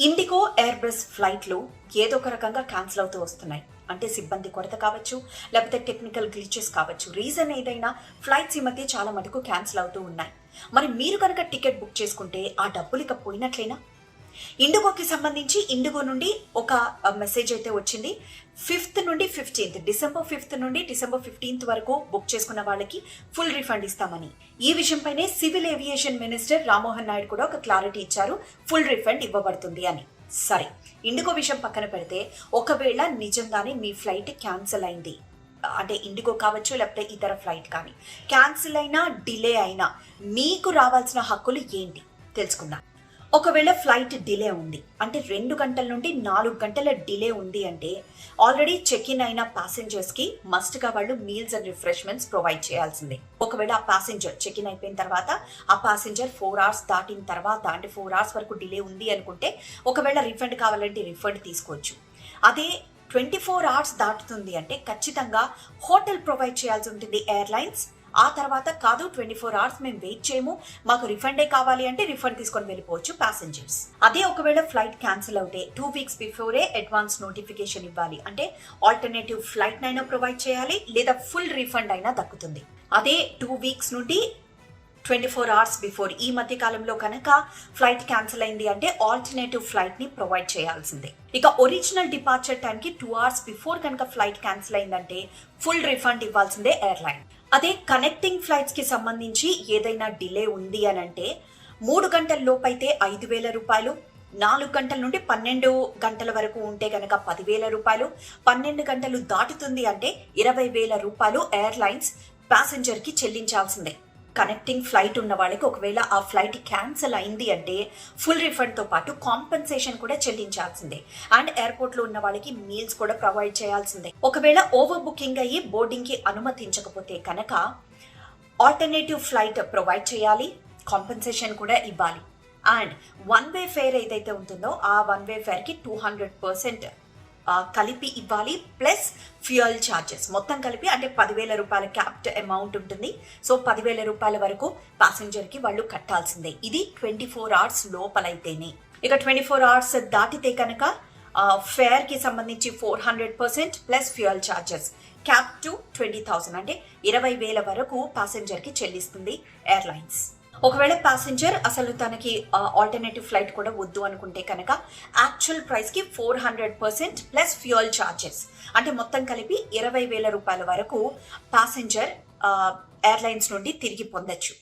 IndiGo Airbus ఫ్లైట్లు ఏదో ఒక రకంగా క్యాన్సిల్ అవుతూ వస్తున్నాయి. అంటే సిబ్బంది కొరత కావచ్చు లేకపోతే టెక్నికల్ గ్లిచెస్ కావచ్చు రీజన్ ఏదైనా ఫ్లైట్స్ ఈ మధ్య చాలా మటుకు క్యాన్సిల్ అవుతూ ఉన్నాయి. మరి మీరు కనుక టికెట్ బుక్ చేసుకుంటే ఆ డబ్బులు ఇక పోయినట్లేనా? ఇండిగోకి సంబంధించి ఇండిగో నుండి ఒక మెసేజ్ అయితే వచ్చింది. ఫిఫ్త్ నుండి ఫిఫ్టీన్త్ డిసెంబర్ ఫిఫ్త్ నుండి డిసెంబర్ ఫిఫ్టీన్త్ వరకు బుక్ చేసుకున్న వాళ్ళకి ఫుల్ రిఫండ్ ఇస్తామని. ఈ విషయంపైనే civil aviation minister Rammohan Naidu కూడా ఒక క్లారిటీ ఇచ్చారు. ఫుల్ రిఫండ్ ఇవ్వబడుతుంది అని. సరే ఇండిగో విషయం పక్కన పెడితే ఒకవేళ నిజంగానే మీ ఫ్లైట్ క్యాన్సిల్ అయింది అంటే ఇండిగో కావచ్చు లేకపోతే ఇతర ఫ్లైట్ కానీ క్యాన్సిల్ అయినా డిలే అయినా మీకు రావాల్సిన హక్కులు ఏంటి? తెలుసుకుందాం. ఒకవేళ ఫ్లైట్ డిలే ఉంది అంటే రెండు గంటల నుండి నాలుగు గంటల డిలే ఉంది అంటే ఆల్రెడీ చెక్ ఇన్ అయిన ప్యాసెంజర్స్కి మస్ట్గా వాళ్ళు మీల్స్ అండ్ రిఫ్రెష్మెంట్స్ ప్రొవైడ్ చేయాల్సిందే. ఒకవేళ ఆ ప్యాసింజర్ చెక్ ఇన్ అయిపోయిన తర్వాత ఆ ప్యాసింజర్ ఫోర్ అవర్స్ దాటిన తర్వాత అంటే ఫోర్ అవర్స్ వరకు డిలే ఉంది అనుకుంటే ఒకవేళ రిఫండ్ కావాలంటే రిఫండ్ తీసుకోవచ్చు. అదే ట్వంటీ ఫోర్ అవర్స్ దాటుతుంది అంటే ఖచ్చితంగా హోటల్ ప్రొవైడ్ చేయాల్సి ఉంటుంది ఎయిర్లైన్స్ ఆ తర్వాత కాదు ట్వంటీ ఫోర్ అవర్స్ మేము వెయిట్ చేయము. మాకు రిఫండే కావాలి అంటే రిఫండ్ తీసుకొని వెళ్ళిపోవచ్చు ప్యాసింజర్స్ అదే ఒకవేళ ఫ్లైట్ క్యాన్సిల్ అవుతే టూ వీక్స్ బిఫోరే అడ్వాన్స్ నోటిఫికేషన్ ఇవ్వాలి. అంటే ఆల్టర్నేటివ్ ఫ్లైట్ అయినా ప్రొవైడ్ చేయాలి లేదా ఫుల్ రీఫండ్ అయినా దక్కుతుంది. అదే టూ వీక్స్ నుండి ట్వంటీ ఫోర్ అవర్స్ బిఫోర్ ఈ మధ్య కాలంలో కనుక ఫ్లైట్ క్యాన్సిల్ అయింది అంటే ఆల్టర్నేటివ్ ఫ్లైట్ని ప్రొవైడ్ చేయాల్సిందే. ఇక ఒరిజినల్ డిపార్చర్ టైంకి టూ అవర్స్ బిఫోర్ కనుక ఫ్లైట్ క్యాన్సిల్ అయిందంటే ఫుల్ రిఫండ్ ఇవ్వాల్సిందే ఎయిర్లైన్ అదే కనెక్టింగ్ ఫ్లైట్స్కి సంబంధించి ఏదైనా డిలే ఉంది అని అంటే మూడు గంటల లోపైతే ఐదు వేల రూపాయలు నాలుగు గంటల నుండి పన్నెండు గంటల వరకు ఉంటే కనుక పదివేల రూపాయలు పన్నెండు గంటలు దాటుతుంది అంటే ఇరవై వేల రూపాయలు ఎయిర్లైన్స్ ప్యాసింజర్కి చెల్లించాల్సిందే. కనెక్టింగ్ ఫ్లైట్ ఉన్న వాళ్ళకి ఒకవేళ ఆ ఫ్లైట్ క్యాన్సిల్ అయింది అంటే ఫుల్ రిఫండ్తో పాటు కాంపెన్సేషన్ కూడా చెల్లించాల్సిందే. అండ్ ఎయిర్పోర్ట్లో ఉన్న వాళ్ళకి మీల్స్ కూడా ప్రొవైడ్ చేయాల్సిందే. ఒకవేళ ఓవర్ బుకింగ్ అయ్యి బోర్డింగ్కి అనుమతించకపోతే కనుక ఆల్టర్నేటివ్ ఫ్లైట్ ప్రొవైడ్ చేయాలి కాంపెన్సేషన్ కూడా ఇవ్వాలి. అండ్ వన్ వే ఫేర్ ఏదైతే ఉంటుందో ఆ వన్ వే ఫేర్కి టూ హండ్రెడ్ పర్సెంట్ కలిపి ఇవ్వాలి ప్లస్ ఫ్యూయల్ ఛార్జెస్ మొత్తం కలిపి అంటే పదివేల రూపాయల క్యాప్ట్ అమౌంట్ ఉంటుంది. సో పదివేల రూపాయల వరకు ప్యాసింజర్కి వాళ్ళు కట్టాల్సిందే. ఇది ట్వంటీ ఫోర్ అవర్స్ లోపలైతేనే. ఇక ట్వంటీ ఫోర్ అవర్స్ దాటితే కనుక ఫేర్కి సంబంధించి four hundred percent plus fuel charges cap to twenty thousand అంటే ఇరవై వేల వరకు ప్యాసింజర్కి చెల్లిస్తుంది ఎయిర్లైన్స్ ఒకవేళ ప్యాసింజర్ అసలు తనకి ఆల్టర్నేటివ్ ఫ్లైట్ కూడా వద్దు అనుకుంటే కనుక యాక్చువల్ ప్రైస్కి four hundred percent plus fuel charges అంటే మొత్తం కలిపి ఇరవై వేల రూపాయల వరకు ప్యాసింజర్ ఎయిర్లైన్స్ నుండి తిరిగి పొందొచ్చు.